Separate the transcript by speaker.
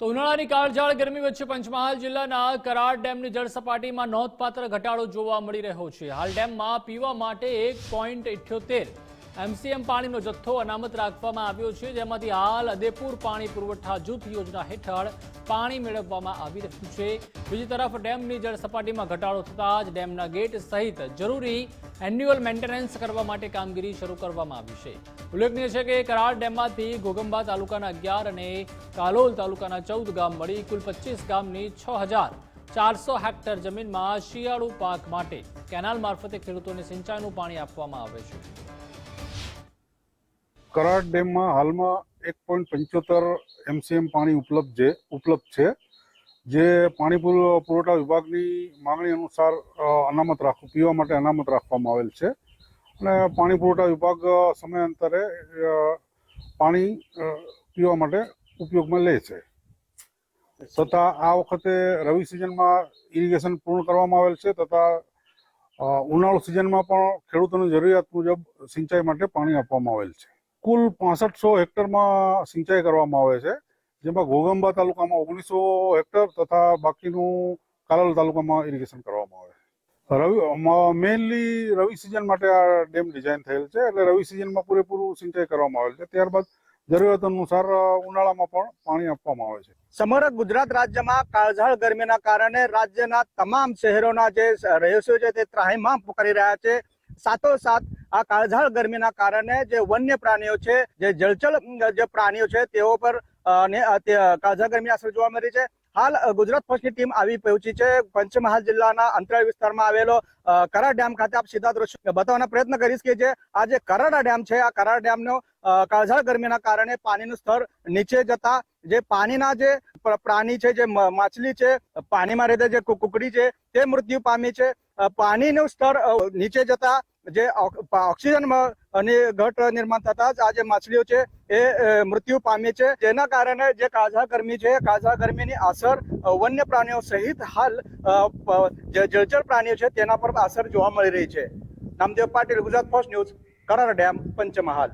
Speaker 1: તો ઉનાળાની કાળઝાળ ગરમી વચ્ચે પંચમહાલ જિલ્લાના કરાડ ડેમની જળ સપાટીમાં નોંધપાત્ર ઘટાડો જોવા મળી રહ્યો છે. હાલ ડેમમાં પીવા માટે એક પોઈન્ટ ઇઠ્યોતેર એમસીએમ પાણીનો જથ્થો અનામત રાખવામાં આવ્યો છે, જેમાંથી હાલ અદેપુર પાણી પુરવઠા જૂથ યોજના હેઠળ પાણી મેળવવામાં આવી રહ્યું છે. બીજી તરફ ડેમની જળ સપાટીમાં ઘટાડો થતાં જ ડેમના ગેટ સહિત જરૂરી એન્યુઅલ મેન્ટેનન્સ કરવા માટે કામગીરી શરૂ કરવામાં આવી છે. ઉલ્લેખનીય છે કે કરાડ ડેમમાંથી ઘોગંબા તાલુકાના અગિયાર અને કાલોલ તાલુકાના ચૌદ ગામ મળી કુલ પચીસ ગામની છ હજાર ચારસો હેક્ટર જમીનમાં શિયાળુ પાક માટે કેનાલ મારફતે ખેડૂતોને સિંચાઈનું પાણી આપવામાં આવે છે.
Speaker 2: કરાડ ડેમમાં હાલમાં એક પોઈન્ટ પંચોતેર એમસીએમ પાણી ઉપલબ્ધ છે ઉપલબ્ધ છે, જે પાણી પુર- પુરવઠા વિભાગની માંગણી અનુસાર અનામત રાખવું પીવા માટે અનામત રાખવામાં આવેલ છે. અને પાણી પુરવઠા વિભાગ સમયાંતરે પાણી પીવા માટે ઉપયોગમાં લે છે. તથા આ વખતે રવિ સિઝનમાં ઇરિગેશન પૂર્ણ કરવામાં આવેલ છે તથા ઉનાળુ સિઝનમાં પણ ખેડૂતોની જરૂરિયાત મુજબ સિંચાઈ માટે પાણી આપવામાં આવેલ છે. કુલ પાસઠસો હેક્ટરમાં સિંચાઈ કરવામાં આવે છે, જેમાં ઘોગંબા તાલુકામાં ઓગણીસો હેક્ટર તથા બાકીનું કાલાલ તાલુકામાં ઇરિગેશન કરવામાં આવે રવિ મેઇનલી રવિ સિઝન માટે આ ડેમ ડિઝાઇન થયેલ છે, એટલે રવિ સિઝનમાં પૂરેપૂરું સિંચાઈ કરવામાં આવેલ છે. ત્યારબાદ જરૂરિયાત અનુસાર ઉનાળામાં પણ પાણી આપવામાં આવે છે.
Speaker 3: સમગ્ર ગુજરાત રાજ્યમાં કાળઝાળ ગરમીના કારણે રાજ્યના તમામ શહેરોના જે રહીશો છે તે ત્રાહીમામ કરી રહ્યા છે. સાથોસાથ આ કાળઝાળ ગરમીના કારણે જે વન્ય પ્રાણીઓ છે જે જળચર જે પ્રાણીઓ છે તેઓ પર કાળઝાળ ગરમીની અસર જોવા મળી છે. હાલ ગુજરાત ફર્સ્ટની ટીમ આવી પહોંચી છે. પંચમહાલ જિલ્લાના અંતરાળ વિસ્તારમાં આવેલો અ, ડેમ ખાતે આપ સીધા દ્રશ્ય બતાવવાનો પ્રયત્ન કરીશ કે જે આ જે કરાડા ડેમ છે આ કરાડા ડેમનો કાળઝાળ ગરમીના કારણે પાણીનું સ્તર નીચે જતા જે પાણીના જે પ્રાણી છે જે માછલી છે પાણીમાં રહેતા જે કુકડી છે તે મૃત્યુ પામી છે. પાણીનું સ્તર નીચે જતા જે ઓક્સિજન અને ઘટ નિર્માણ થતા જ આ જે માછલીઓ છે, એ મૃત્યુ પામી છે. જેના કારણે જે કાઝા ગરમી છે કાઝા ગરમીની અસર વન્ય પ્રાણીઓ સહિત હાલ જે જળચર પ્રાણીઓ છે, તેના પર અસર જોવા મળી રહી છે. Namdev Patil, Gujarat first news, Karar dam, Panchmahal.